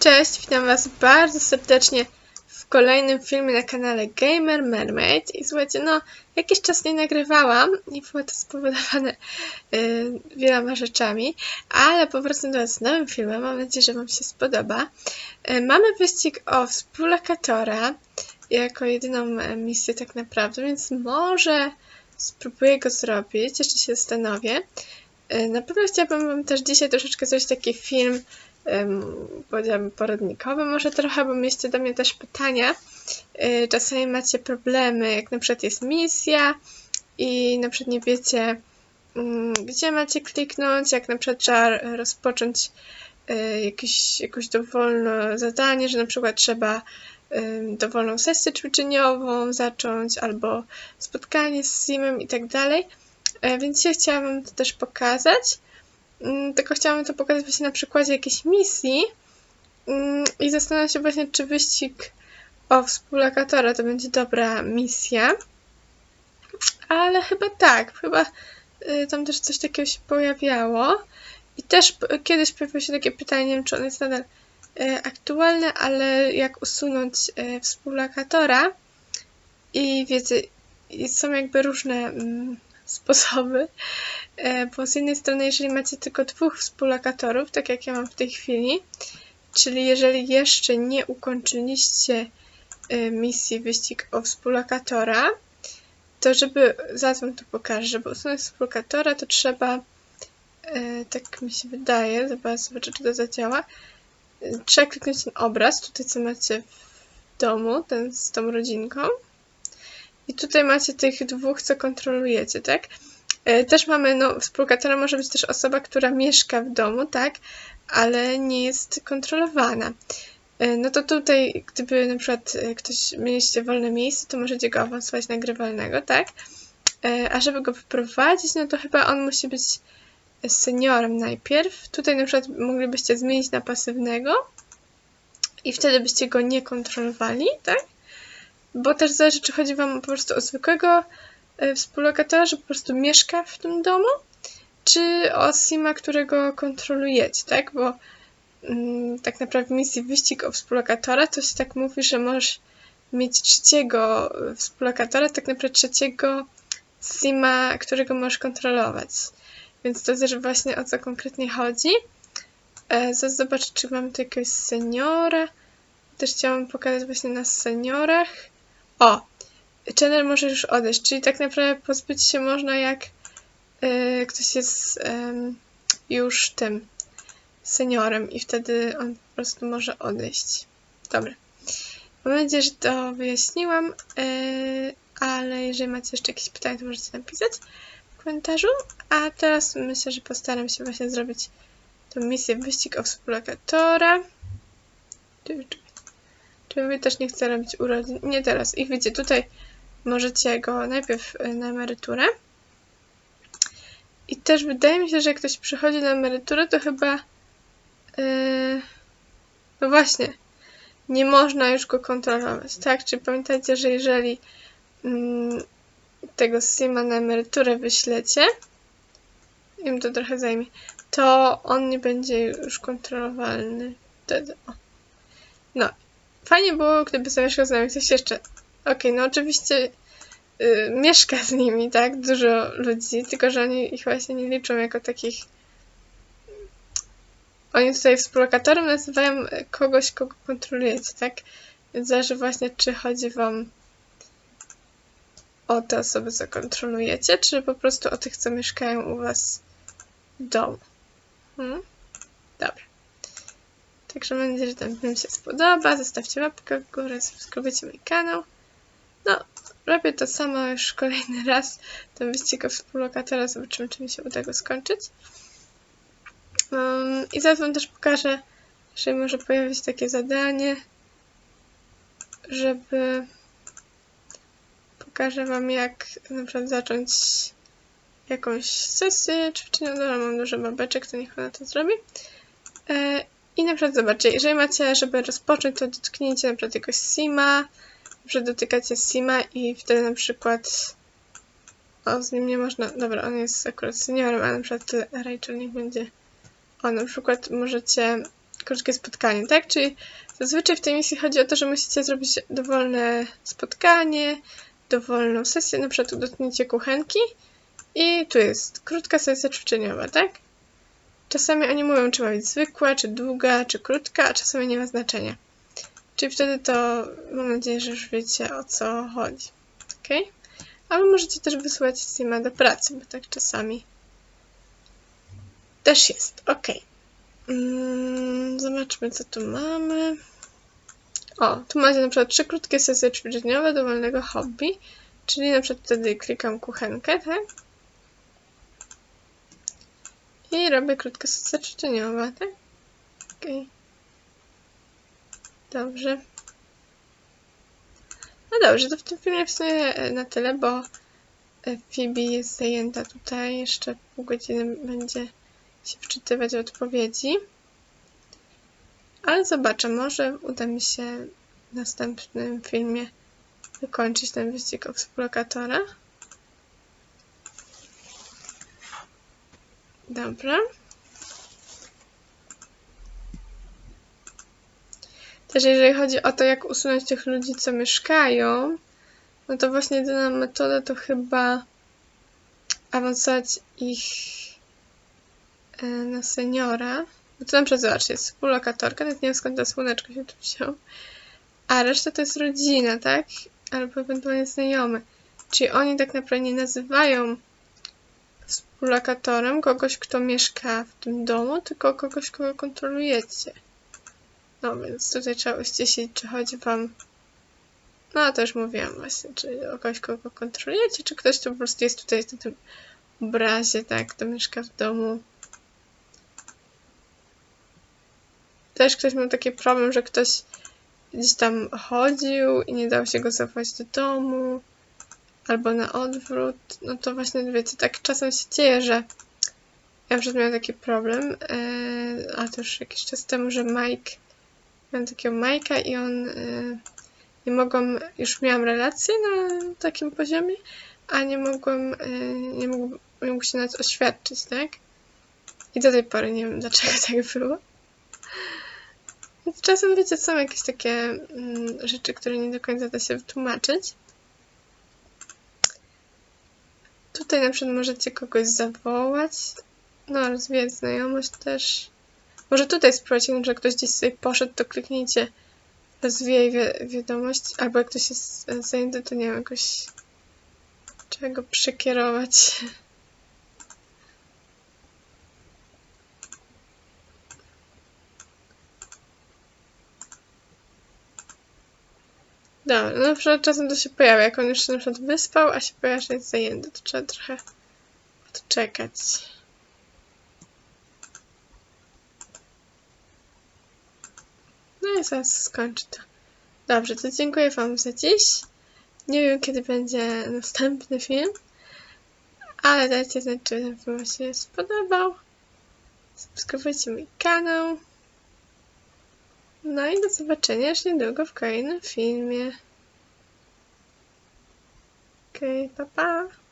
Cześć, witam Was bardzo serdecznie w kolejnym filmie na kanale Gamer Mermaid. I słuchajcie, no, jakiś czas nie nagrywałam i było to spowodowane y, wieloma rzeczami, ale powracam do Was z nowym filmem. Mam nadzieję, że Wam się spodoba. Y, mamy wyścig o współlokatora jako jedyną e, misję tak naprawdę, więc może spróbuję go zrobić, jeszcze się zastanowię. Y, Na pewno chciałabym Wam też dzisiaj troszeczkę zrobić taki film, powiedziałabym poradnikowy może trochę, bo mieliście do mnie też pytania. Y, Czasami macie problemy, jak na przykład jest misja i na przykład nie wiecie, mm, gdzie macie kliknąć, jak na przykład trzeba rozpocząć y, jakieś, jakieś dowolne zadanie, że na przykład trzeba dowolną sesję ćwiczeniową zacząć, albo spotkanie z Simem i tak dalej. E, Więc ja chciałam to też pokazać. Mm, Tylko chciałam to pokazać właśnie na przykładzie jakiejś misji mm, i zastanawiam się właśnie, czy wyścig o współlokatora to będzie dobra misja. Ale chyba tak, chyba y, tam też coś takiego się pojawiało. I też kiedyś pojawiło się takie pytanie, nie wiem, czy ono jest nadal y, aktualne, ale jak usunąć y, współlokatora i wiecie, są jakby różne mm, sposoby, Bo z jednej strony, jeżeli macie tylko dwóch współlokatorów, tak jak ja mam w tej chwili, czyli jeżeli jeszcze nie ukończyliście e, misji wyścig o współlokatora, to żeby, zaraz wam to pokażę, żeby usunąć współlokatora, to trzeba, e, tak mi się wydaje, zobaczę, zobaczę czy to zadziała, E, trzeba kliknąć ten obraz, tutaj co macie w domu, ten z tą rodzinką. I tutaj macie tych dwóch, co kontrolujecie, tak? E, Też mamy, no, współlokatorem może być też osoba, która mieszka w domu, tak, ale nie jest kontrolowana. E, No to tutaj, gdyby na przykład e, ktoś mieliście wolne miejsce, to możecie go awansować na grywalnego, tak? A żeby go wprowadzić, no to chyba on musi być seniorem najpierw. Tutaj na przykład moglibyście zmienić na pasywnego i wtedy byście go nie kontrolowali, tak? Bo też zależy, czy chodzi wam po prostu o zwykłego współlokatora, że po prostu mieszka w tym domu, czy o Sima, którego kontrolujecie, tak? Bo mm, tak naprawdę w misji wyścig o współlokatora to się tak mówi, że możesz mieć trzeciego e, współlokatora, tak naprawdę trzeciego Sima, którego możesz kontrolować. Więc to też właśnie o co konkretnie chodzi. E, zaraz zobaczę, czy mam tu jakiegoś seniora. Też chciałam pokazać właśnie na seniorach. O! Channel może już odejść, czyli tak naprawdę pozbyć się można jak y, ktoś jest em, już tym seniorem i wtedy on po prostu może odejść. Dobra. Mam nadzieję, że to wyjaśniłam, y, ale jeżeli macie jeszcze jakieś pytania, to możecie napisać w komentarzu. A teraz myślę, że postaram się właśnie zrobić tą misję wyścig o współlokatora. Czy, mówię, też nie chcę robić urodzin? Nie teraz. I widzicie, tutaj możecie go najpierw y, na emeryturę. I też wydaje mi się, że jak ktoś przychodzi na emeryturę, to chyba. Yy, no właśnie, nie można już go kontrolować, tak? Czyli pamiętajcie, że jeżeli mm, tego Sima na emeryturę wyślecie, im to trochę zajmie, to on nie będzie już kontrolowalny wtedy. No, fajnie było, gdyby zamieszkał z nami ktoś jeszcze. Okej, no oczywiście y, mieszka z nimi, tak? Dużo ludzi, tylko że oni ich właśnie nie liczą jako takich. Oni tutaj współlokatorem nazywają kogoś, kogo kontrolujecie, tak? Więc zależy właśnie, czy chodzi wam o te osoby, co kontrolujecie, czy po prostu o tych, co mieszkają u was w domu. Hmm? Dobra. Także mam nadzieję, że ten film się spodoba. Zostawcie łapkę w górę, subskrybujcie mój kanał. No, robię to samo już kolejny raz. Ten wyścig o współlokatora. Zobaczymy, czy mi się uda go skończyć. Um, I zaraz wam też pokażę, że może pojawić takie zadanie, żeby pokażę wam, jak na przykład zacząć jakąś sesję ćwiczeniową. Dobra, mam dużo babeczek, to niech ona to zrobi. E, I na przykład zobaczcie, jeżeli macie, żeby rozpocząć, to dotknijcie na przykład jakoś Sima, przykład dotykacie Sima i wtedy na przykład o, z nim nie można, dobra, on jest akurat seniorem, a na przykład Rachel niech będzie o, na przykład możecie krótkie spotkanie, tak? Czyli zazwyczaj w tej misji chodzi o to, że musicie zrobić dowolne spotkanie, dowolną sesję, na przykład dotknięcie kuchenki i tu jest krótka sesja ćwiczeniowa, tak? Czasami oni mówią, czy ma być zwykła, czy długa, czy krótka, a czasami nie ma znaczenia. Czyli wtedy to mam nadzieję, że już wiecie o co chodzi. Ok? Ale możecie też wysłać Sima do pracy, bo tak czasami też jest. Ok. Mm, zobaczmy, co tu mamy. O, tu macie na przykład trzy krótkie sesje ćwiczeniowe dowolnego hobby. Czyli na przykład wtedy klikam kuchenkę, tak? I robię krótkie sesje ćwiczeniowe, tak? Okej. Okay. Dobrze. No dobrze, to w tym filmie w sumie na tyle, bo Phoebe jest zajęta tutaj. Jeszcze pół godziny będzie się wczytywać odpowiedzi. Ale zobaczę, może uda mi się w następnym filmie wykończyć ten wyścig o współlokatora. Dobra. Też jeżeli chodzi o to, jak usunąć tych ludzi, co mieszkają, no to właśnie jedyna metoda to chyba awansować ich e, na seniora. Bo to na przykład zobaczcie, jest współlokatorka, nawet nie wiem skąd to słoneczko się tu wziął. A reszta to jest rodzina, tak? Albo ewentualnie znajomy. Czyli oni tak naprawdę nie nazywają współlokatorem kogoś, kto mieszka w tym domu, tylko kogoś, kogo kontrolujecie. No więc tutaj trzeba uściślić, czy chodzi wam... No to już mówiłam właśnie, czy o kogoś, kogo kontrolujecie, czy ktoś, kto po prostu jest tutaj na tym obrazie, tak, kto mieszka w domu. Też ktoś miał taki problem, że ktoś gdzieś tam chodził i nie dało się go zawołać do domu, albo na odwrót. No to właśnie, wiecie, tak czasem się dzieje, że ja już miałam taki problem, yy, a to już jakiś czas temu, że Mike Miałam takiego Majka i on y, nie mogłam, już miałam relację na takim poziomie, a nie mogłam, y, nie, mógł, nie mógł się nawet oświadczyć, tak? I do tej pory nie wiem dlaczego tak było. Więc czasem wiecie, są jakieś takie mm, rzeczy, które nie do końca da się wytłumaczyć. Tutaj na przykład możecie kogoś zawołać, no rozwijać znajomość też. Może tutaj spróbujcie, że ktoś gdzieś sobie poszedł, to kliknijcie rozwijaj wi wiadomość, albo jak ktoś jest zajęty, to nie wiem, jakoś czego przekierować. Dobra, no na przykład czasem to się pojawia, jak on już się na przykład wyspał, a się pojawia, że jest zajęty, to trzeba trochę odczekać. No i zaraz skończę to. Dobrze, to dziękuję Wam za dziś. Nie wiem, kiedy będzie następny film, ale dajcie znać, czy ten film się spodobał. Subskrybujcie mój kanał. No i do zobaczenia już niedługo w kolejnym filmie. Okej, okay, pa pa!